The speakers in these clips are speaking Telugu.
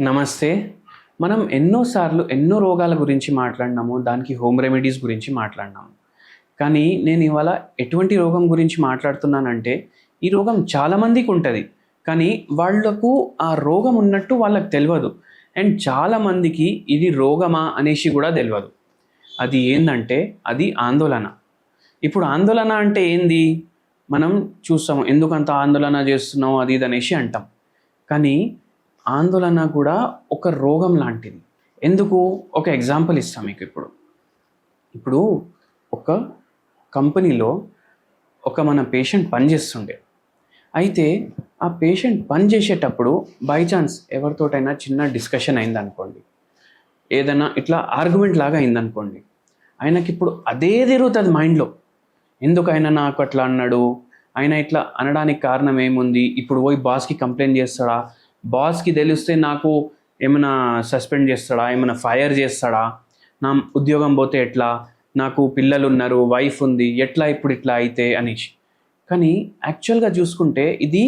నమస్తే. మనం ఎన్నోసార్లు ఎన్నో రోగాల గురించి మాట్లాడినాము దానికి హోమ్ రెమెడీస్ గురించి మాట్లాడినాము కానీ నేను ఇవాళ ఎటువంటి రోగం గురించి మాట్లాడుతున్నానంటే ఈ రోగం చాలామందికి ఉంటుంది కానీ వాళ్ళకు ఆ రోగం ఉన్నట్టు వాళ్ళకి తెలియదు అండ్ చాలామందికి ఇది రోగమా అనేసి కూడా తెలియదు అది ఏంటంటే అది ఆందోళన. ఇప్పుడు ఆందోళన అంటే ఏంది? మనం చూస్తాము ఎందుకంత ఆందోళన చేస్తున్నాం అది ఇది అనేసి అంటాం. కానీ ఆందోళన కూడా ఒక రోగం లాంటిది. ఎందుకు? ఒక ఎగ్జాంపుల్ ఇస్తాం మీకు ఇప్పుడు ఇప్పుడు ఒక కంపెనీలో ఒక మన పేషెంట్ పనిచేస్తుండే అయితే ఆ పేషెంట్ పని చేసేటప్పుడు బై ఛాన్స్ ఎవరితోటైనా చిన్న డిస్కషన్ అయిందనుకోండి. ఏదైనా ఇట్లా ఆర్గ్యుమెంట్ లాగా అయిందనుకోండి. ఆయనకి ఇప్పుడు అదే తిరుగుతుంది మైండ్లో ఎందుకు ఆయన నాకు అట్లా అన్నాడు? ఆయన ఇట్లా అనడానికి కారణం ఏముంది? ఇప్పుడు పోయి బాస్కి కంప్లైంట్ చేస్తాడా? బాస్కి తెలిస్తే నాకు ఏమైనా సస్పెండ్ చేస్తాడా? ఏమైనా ఫైర్ చేస్తాడా? నా ఉద్యోగం పోతే ఎట్లా? నాకు పిల్లలు ఉన్నారు వైఫ్ ఉంది ఎట్లా ఇప్పుడు ఇట్లా అయితే అనేసి కానీ యాక్చువల్గా చూసుకుంటే ఇది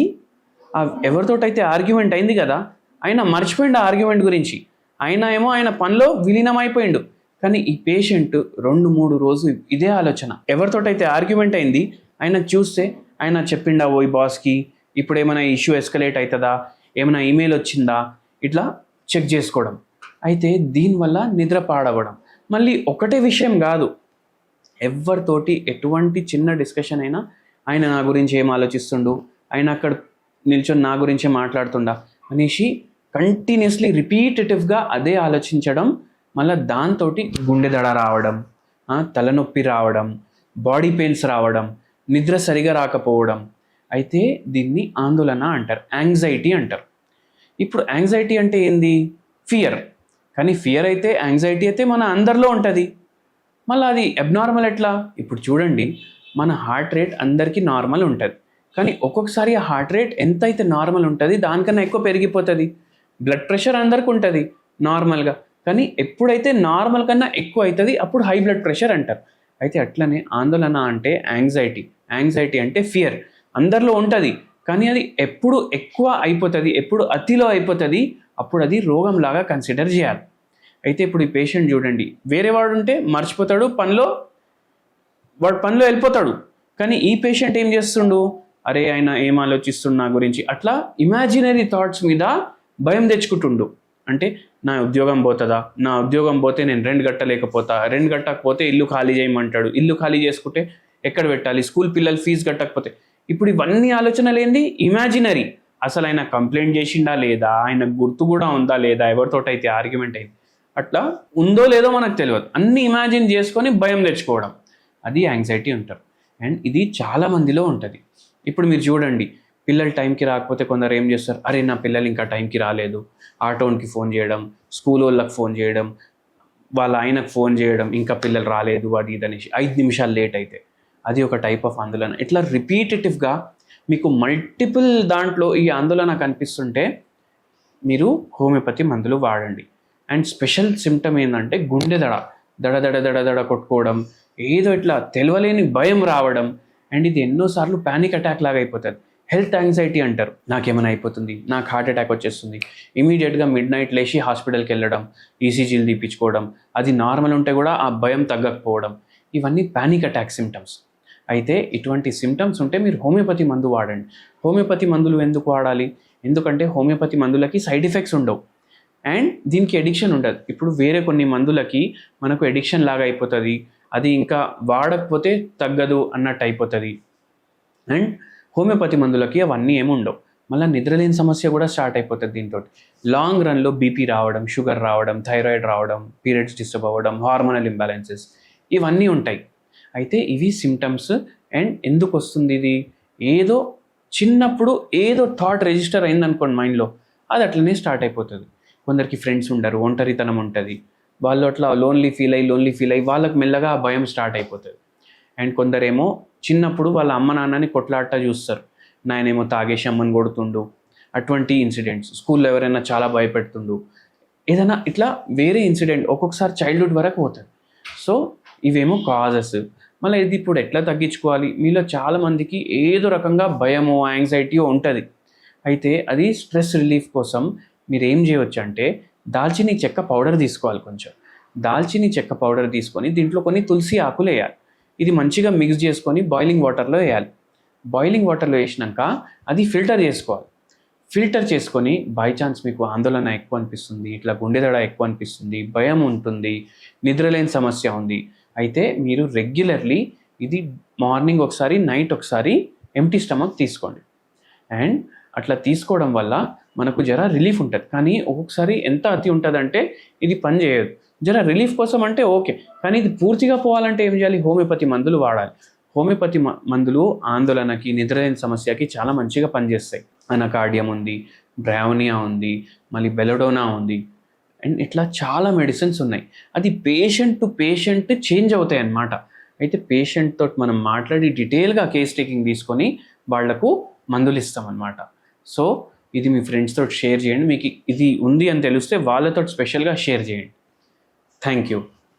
ఎవరితోటైతే ఆర్గ్యుమెంట్ అయింది కదా ఆయన మర్చిపోయిండు ఆ ఆర్గ్యుమెంట్ గురించి. ఆయన ఏమో ఆయన పనిలో విలీనమైపోయిండు. కానీ ఈ పేషెంట్ రెండు మూడు రోజు ఇదే ఆలోచన. ఎవరితోటైతే ఆర్గ్యుమెంట్ అయింది ఆయన చూస్తే ఆయన చెప్పిండా ఓ బాస్కి ఇప్పుడు ఏమైనా ఇష్యూ ఎస్కలేట్ అవుతుందా? ఏమైనా ఈమెయిల్ వచ్చిందా? ఇట్లా చెక్ చేసుకోవడం. అయితే దీనివల్ల నిద్ర పాడవడం. మళ్ళీ ఒకటే విషయం కాదు. ఎవరితోటి ఎటువంటి చిన్న డిస్కషన్ అయినా ఆయన నా గురించి ఏం ఆలోచిస్తుండు? ఆయన అక్కడ నిల్చొని నా గురించే మాట్లాడుతుండా? అనేసి కంటిన్యూస్లీ రిపీటేటివ్గా అదే ఆలోచించడం మళ్ళీ దాంతో గుండె దడ రావడం తలనొప్పి రావడం బాడీ పెయిన్స్ రావడం నిద్ర సరిగా రాకపోవడం అయితే దీన్ని ఆందోళన అంటారు యాంగ్జైటీ అంటారు. ఇప్పుడు యాంగ్జైటీ అంటే ఏంది? ఫియర్ కానీ ఫియర్ అయితే యాంగ్జైటీ అయితే మన అందరిలో ఉంటుంది. మళ్ళీ అది అబ్నార్మల్ ఎట్లా? ఇప్పుడు చూడండి మన హార్ట్ రేట్ అందరికీ నార్మల్ ఉంటుంది. కానీ ఒక్కొక్కసారి ఆ హార్ట్ రేట్ ఎంత అయితే నార్మల్ ఉంటుంది దానికన్నా ఎక్కువ పెరిగిపోతుంది. బ్లడ్ ప్రెషర్ అందరికి ఉంటుంది నార్మల్గా కానీ ఎప్పుడైతే నార్మల్ కన్నా ఎక్కువ అవుతుంది అప్పుడు హై బ్లడ్ ప్రెషర్ అంటారు. అయితే అట్లనే ఆందోళన అంటే యాంగ్జైటీ యాంగ్జైటీ అంటే ఫియర్ అందరిలో ఉంటుంది. కానీ అది ఎప్పుడు ఎక్కువ అయిపోతుంది ఎప్పుడు అతిలో అయిపోతుంది అప్పుడు అది రోగంలాగా కన్సిడర్ చేయాలి. అయితే ఇప్పుడు ఈ పేషెంట్ చూడండి. వేరే వాడు ఉంటే మర్చిపోతాడు పనిలో వాడు పనిలో వెళ్ళిపోతాడు. కానీ ఈ పేషెంట్ ఏం చేస్తుండు? అరే ఆయన ఏం ఆలోచిస్తుండు నా గురించి? అట్లా ఇమాజినరీ థాట్స్ మీద భయం తెచ్చుకుంటుండు. అంటే నా ఉద్యోగం పోతుందా? నా ఉద్యోగం పోతే నేను రెండు కట్టలేకపోతా. రెండు కట్టకపోతే ఇల్లు ఖాళీ చేయమంటాడు. ఇల్లు ఖాళీ చేసుకుంటే ఎక్కడ పెట్టాలి? స్కూల్ పిల్లలు ఫీజు కట్టకపోతే. ఇప్పుడు ఇవన్నీ ఆలోచనలు ఏంది ఇమాజినరీ అసలు ఆయన కంప్లైంట్ చేసిండా లేదా? ఆయన గుర్తు కూడా ఉందా లేదా? ఎవరితోటైతే ఆర్గ్యుమెంట్ అయింది? అట్లా ఉందో లేదో మనకు తెలియదు. అన్ని ఇమాజిన్ చేసుకొని భయం తెచ్చుకోవడం. అది యాంగ్జైటీ ఉంటారు అండ్ ఇది చాలా మందిలో ఉంటుంది. ఇప్పుడు మీరు చూడండి. పిల్లలు టైంకి రాకపోతే కొందరు ఏం చేస్తారు? అరే నా పిల్లలు ఇంకా టైంకి రాలేదు. ఆటోన్కి ఫోన్ చేయడం. స్కూల్ వాళ్ళకి ఫోన్ చేయడం. వాళ్ళ ఆయనకు ఫోన్ చేయడం. ఇంకా పిల్లలు రాలేదు అది ఇది అనేసి ఐదు నిమిషాలు లేట్ అయితే. అది ఒక టైప్ ఆఫ్ ఆందోళన. ఇట్లా రిపీటేటివ్గా మీకు మల్టిపుల్ దాంట్లో ఈ ఆందోళన కనిపిస్తుంటే మీరు హోమియోపతి మందులు వాడండి. అండ్ స్పెషల్ సిమ్టమ్ ఏంటంటే గుండె దడ. దడ దడ దడ దడ కొట్టుకోవడం ఏదో ఇట్లా తెలియలేని భయం రావడం. అండ్ ఇది ఎన్నోసార్లు ప్యానిక్ అటాక్ లాగా అయిపోతుంది. హెల్త్ యాంగ్జైటీ అంటారు. నాకేమైనా అయిపోతుంది. నాకు హార్ట్ అటాక్ వచ్చేస్తుంది. ఇమీడియట్గా మిడ్ నైట్ లేచి హాస్పిటల్కి వెళ్ళడం ఈసీజీలు తీపించుకోవడం అది నార్మల్ ఉంటే కూడా ఆ భయం తగ్గకపోవడం. ఇవన్నీ ప్యానిక్ అటాక్ సిమ్టమ్స్ అయితే ఇటువంటి సిమ్టమ్స్ ఉంటే మీరు హోమియోపతి మందు వాడండి. హోమియోపతి మందులు ఎందుకు వాడాలి? ఎందుకంటే హోమియోపతి మందులకి సైడ్ ఎఫెక్ట్స్ ఉండవు. అండ్ దీనికి ఎడిక్షన్ ఉండదు. ఇప్పుడు వేరే కొన్ని మందులకి మనకు ఎడిక్షన్ లాగా అయిపోతుంది. అది ఇంకా వాడకపోతే తగ్గదు అన్నట్టు అయిపోతుంది. అండ్ హోమియోపతి మందులకి అవన్నీ ఏమి ఉండవు. మళ్ళీ నిద్రలేని సమస్య కూడా స్టార్ట్ అయిపోతుంది దీంతో లాంగ్ రన్లో బీపీ రావడం షుగర్ రావడం థైరాయిడ్ రావడం పీరియడ్స్ డిస్టర్బ్ అవ్వడం హార్మోనల్ ఇంబ్యాలెన్సెస్ ఇవన్నీ ఉంటాయి. అయితే ఇవి సిమ్టమ్స్ అండ్ ఎందుకు వస్తుంది ఇది? ఏదో చిన్నప్పుడు ఏదో థాట్ రిజిస్టర్ అయిందనుకోండి మైండ్లో అది అట్లనే స్టార్ట్ అయిపోతుంది. కొందరికి ఫ్రెండ్స్ ఉండరు ఒంటరితనం ఉంటుంది. వాళ్ళు అట్లా లోన్లీ ఫీల్ అయ్యి లోన్లీ ఫీల్ అయ్యి వాళ్ళకి మెల్లగా ఆ భయం స్టార్ట్ అయిపోతుంది. అండ్ కొందరేమో చిన్నప్పుడు వాళ్ళ అమ్మ నాన్నని కొట్లాట చూస్తారు. నాయనేమో తాగేసి అమ్మని కొడుతుండు. అటువంటి ఇన్సిడెంట్స్ స్కూల్లో ఎవరైనా చాలా భయపెడుతుండు. ఏదైనా ఇట్లా వేరే ఇన్సిడెంట్ ఒక్కొక్కసారి చైల్డ్హుడ్ వరకు పోతుంది. సో ఇవేమో కాజెస్ మళ్ళీ ఇది ఇప్పుడు ఎట్లా తగ్గించుకోవాలి? మీలో చాలామందికి ఏదో రకంగా భయమో యాంగ్జైటీయో ఉంటుంది. అయితే అది స్ట్రెస్ రిలీఫ్ కోసం మీరు ఏం చేయవచ్చు అంటే దాల్చిని చెక్క పౌడర్ తీసుకోవాలి కొంచెం. దాల్చిని చెక్క పౌడర్ తీసుకొని దీంట్లో కొన్ని తులసి ఆకులు వేయాలి. ఇది మంచిగా మిక్స్ చేసుకొని బాయిలింగ్ వాటర్లో వేయాలి. బాయిలింగ్ వాటర్లో వేసినాక అది ఫిల్టర్ చేసుకోవాలి. ఫిల్టర్ చేసుకొని బై ఛాన్స్ మీకు ఆందోళన ఎక్కువ అనిపిస్తుంది ఇట్లా గుండెదడ ఎక్కువ అనిపిస్తుంది భయం ఉంటుంది నిద్రలేని సమస్య ఉంది. అయితే మీరు రెగ్యులర్లీ ఇది మార్నింగ్ ఒకసారి నైట్ ఒకసారి ఎంటీ స్టమక్ తీసుకోండి. అండ్ అట్లా తీసుకోవడం వల్ల మనకు జర రిలీఫ్ ఉంటుంది. కానీ ఒక్కొక్కసారి ఎంత అతి ఉంటుందంటే ఇది పని చేయదు. జర రిలీఫ్ కోసం అంటే ఓకే. కానీ ఇది పూర్తిగా పోవాలంటే ఏం చేయాలి? హోమియోపతి మందులు వాడాలి. హోమియోపతి మ- మందులు ఆందోళనకి నిద్రలేని సమస్యకి చాలా మంచిగా పనిచేస్తాయి. అనకార్డియం ఉంది బ్రావనియా ఉంది మళ్ళీ బెలడోనా ఉంది. అండ్ ఇట్లా చాలా మెడిసిన్స్ ఉన్నాయి. అది పేషెంట్ టు పేషెంట్ చేంజ్ అవుతాయి అన్నమాట. అయితే పేషెంట్ తోటి మనం మాట్లాడి డీటెయిల్గా కేస్ టేకింగ్ తీసుకొని వాళ్ళకు మందులు ఇస్తామన్నమాట సో ఇది మీ ఫ్రెండ్స్ తోటి షేర్ చేయండి. మీకు ఇది ఉంది అని తెలిస్తే వాళ్ళతో స్పెషల్గా షేర్ చేయండి. Thank you